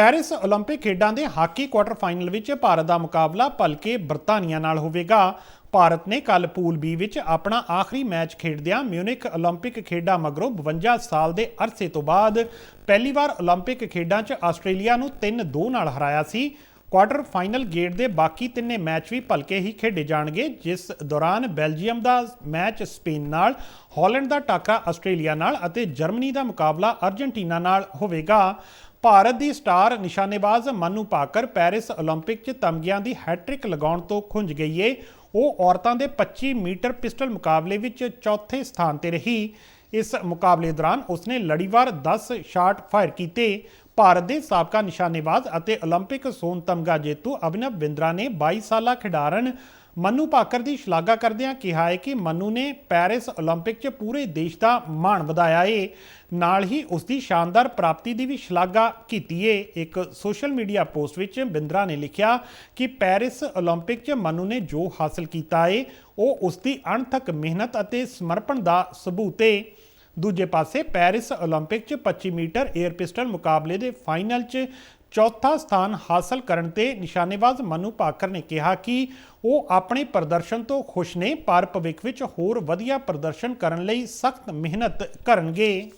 Paris 올림픽 ਖੇਡਾਂ ਦੇ hockey quarter final ਵਿੱਚ ਭਾਰਤ ਦਾ ਮੁਕਾਬਲਾ ਭਲਕੇ ਬਰਤਾਨੀਆ ਨਾਲ ਹੋਵੇਗਾ ਭਾਰਤ ਨੇ ਕੱਲ ਪੂਲ ਬੀ ਵਿੱਚ ਆਪਣਾ ਆਖਰੀ ਮੈਚ ਖੇਡਦਿਆਂ ਮਿਊਨਿਕ 올림픽 ਖੇਡਾਂ ਮਗਰੋਂ 52 ਸਾਲ ਦੇ ਅਰਸੇ ਤੋਂ ਬਾਅਦ ਪਹਿਲੀ ਵਾਰ 올림픽 ਖੇਡਾਂ 'ਚ ਆਸਟ੍ਰੇਲੀਆ ਨੂੰ 3-2 ਨਾਲ ਹਰਾਇਆ ਸੀ ਕੁਆਟਰ ਫਾਈਨਲ ਗੇੜ ਦੇ ਬਾਕੀ ਤਿੰਨੇ ਮੈਚ ਵੀ ਭਲਕੇ ਹੀ ਖੇਡੇ ਜਾਣਗੇ ਜਿਸ ਦੌਰਾਨ ਬੈਲਜੀਅਮ ਦਾ ਮੈਚ ਸਪੇਨ ਨਾਲ ਹਾਲੈਂਡ ਦਾ ਟਾਕਰਾ ਆਸਟ੍ਰੇਲੀਆ ਨਾਲ ਅਤੇ ਜਰਮਨੀ ਦਾ ਮੁਕਾਬਲਾ ਅਰਜਨਟੀਨਾ ਨਾਲ ਹੋਵੇਗਾ ਭਾਰਤ ਦੀ ਸਟਾਰ ਨਿਸ਼ਾਨੇਬਾਜ਼ ਮਨੂ ਪਾਕਰ ਪੈਰਿਸ 올림픽 'ਚ ਤਮਗਿਆਂ ਦੀ ਹੈਟ੍ਰਿਕ ਲਗਾਉਣ ਤੋਂ ਖੁੰਝ ਗਈ ਏ ਉਹ ਔਰਤਾਂ ਦੇ 25 ਮੀਟਰ ਪਿਸਟਲ ਮੁਕਾਬਲੇ ਵਿੱਚ ਚੌਥੇ ਸਥਾਨ ਤੇ ਰਹੀ ਇਸ ਮੁਕਾਬਲੇ ਦੌਰਾਨ ਉਸਨੇ ਲੜੀਵਾਰ 10 ਸ਼ਾਟ ਫਾਇਰ ਕੀਤੇ ਭਾਰਤ ਦੇ ਸਾਬਕਾ ਨਿਸ਼ਾਨੇਬਾਜ਼ ਅਤੇ 올림픽 ਸੋਨ ਤਮਗਾ ਜੇਤੂ ਅਭਿਨਵ ਬਿੰਦਰਾ ਨੇ 22 ਸਾਲਾ ਖਿਡਾਰਨ ਮੰਨੂ ਭਾਕਰ ਦੀ ਸ਼ਲਾਘਾ ਕਰਦਿਆਂ ਕਿਹਾ ਹੈ ਕਿ ਮੰਨੂ ਨੇ ਪੈਰਿਸ 올림픽 'ਚ ਪੂਰੇ ਦੇਸ਼ ਦਾ ਮਾਣ ਵਧਾਇਆ ਏ। ਨਾਲ ਹੀ ਉਸ ਦੀ ਸ਼ਾਨਦਾਰ ਪ੍ਰਾਪਤੀ ਦੀ ਵੀ ਸ਼ਲਾਘਾ ਕੀਤੀ ਏ। ਇੱਕ ਸੋਸ਼ਲ ਮੀਡੀਆ ਪੋਸਟ ਵਿੱਚ ਬਿੰਦਰਾ ਨੇ ਲਿਖਿਆ ਕਿ ਪੈਰਿਸ 올림픽 'ਚ ਮਨੂ ਨੇ ਜੋ ਹਾਸਲ ਕੀਤਾ ਏ, ਉਹ ਉਸ ਦੀ ਅਣਥੱਕ ਮਿਹਨਤ ਅਤੇ ਸਮਰਪਣ ਦਾ ਸਬੂਤ ਏ। ਦੂਜੇ ਪਾਸੇ ਪੈਰਿਸ 올림픽 'ਚ 25 ਮੀਟਰ 에ਅਰ ਪਿਸਟਲ ਮੁਕਾਬਲੇ ਦੇ ਫਾਈਨਲ 'ਚ ਚੌਥਾ ਸਥਾਨ ਹਾਸਲ ਕਰਨ ਤੇ ਨਿਸ਼ਾਨੇਬਾਜ਼ ਮਨੂ ਪਾਕਰ ਨੇ ਕਿਹਾ ਕਿ ਉਹ ਆਪਣੇ ਪ੍ਰਦਰਸ਼ਨ ਤੋਂ ਖੁਸ਼ ਨੇ, ਪਰ ਭਵਿੱਖ ਵਿੱਚ ਹੋਰ ਵਧੀਆ ਪ੍ਰਦਰਸ਼ਨ ਕਰਨ ਲਈ ਸਖਤ ਮਿਹਨਤ ਕਰਨਗੇ।